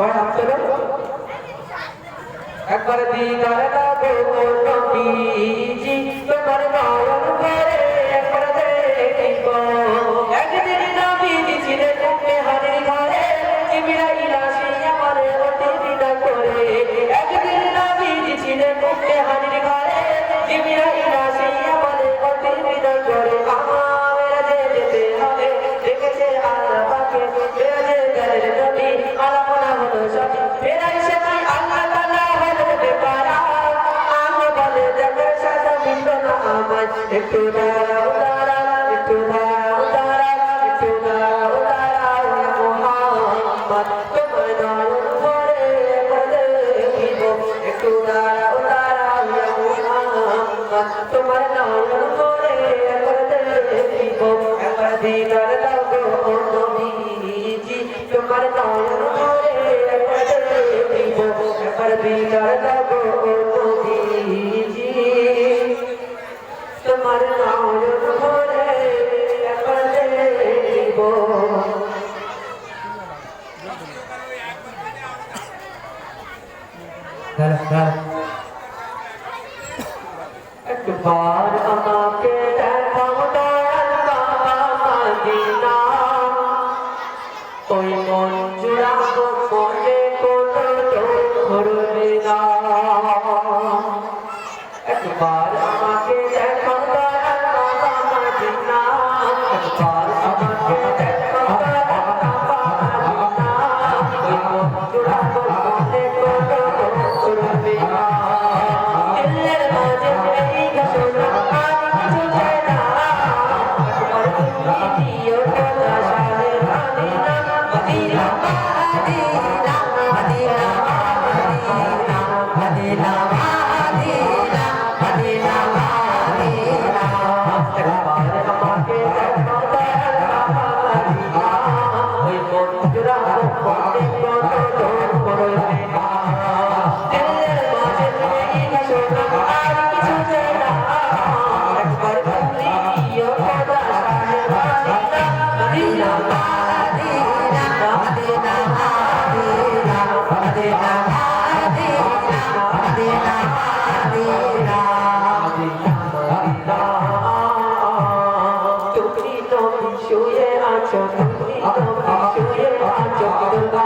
ছয় হাত করে। একবার দিদার না গো নবীজি তোমার নয়ন একটু দাঁড়াও দাঁড়াও একটু দাঁড়াও দাঁড়াও একটু দাঁড়াও দাঁড়াও মোহাম্মদ তোমার নয়ন ভরে মনে দিব একটু দাঁড়াও দাঁড়াও মোহাম্মদ তোমার নয়ন ভরে মনে দিব একবার দিদার দাও গো নবীজি তোমার নয়ন ভরে মনে একবার আমাকে দেখাও দয়াল বাবা মদিনা ওই শুয়ে আছো তুমি তুমি শুয়ে আছো দুর্গা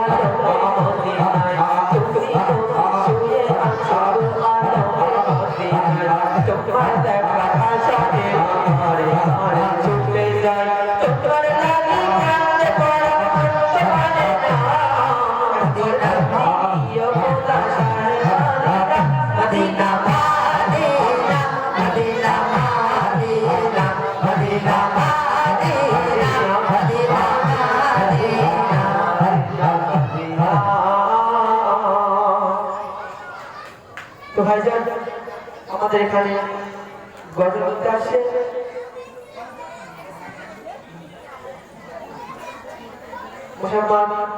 Yeah. আমাদের এখানে গজল করতে আসে মুসলমান